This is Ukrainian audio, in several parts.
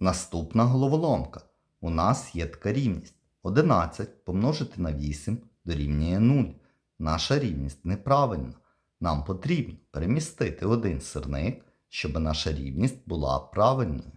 Наступна головоломка. У нас є така рівність. 11 помножити на 8 дорівнює 0. Наша рівність неправильна. Нам потрібно перемістити один сирник, щоб наша рівність була правильною.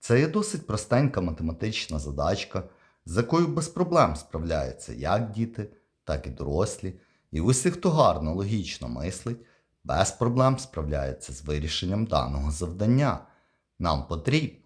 Це є досить простенька математична задачка, з якою без проблем справляються як діти, так і дорослі. І усі, хто гарно логічно мислить, без проблем справляється з вирішенням даного завдання. Нам потрібно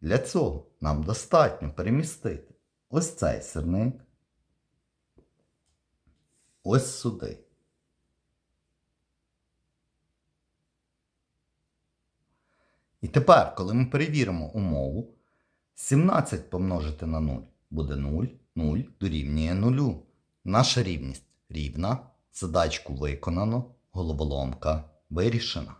Для цього нам достатньо перемістити ось цей сирник ось сюди. І тепер, коли ми перевіримо умову, 17 помножити на 0 буде 0, 0 дорівнює 0. Наша рівність рівна, задачку виконано, головоломка вирішена.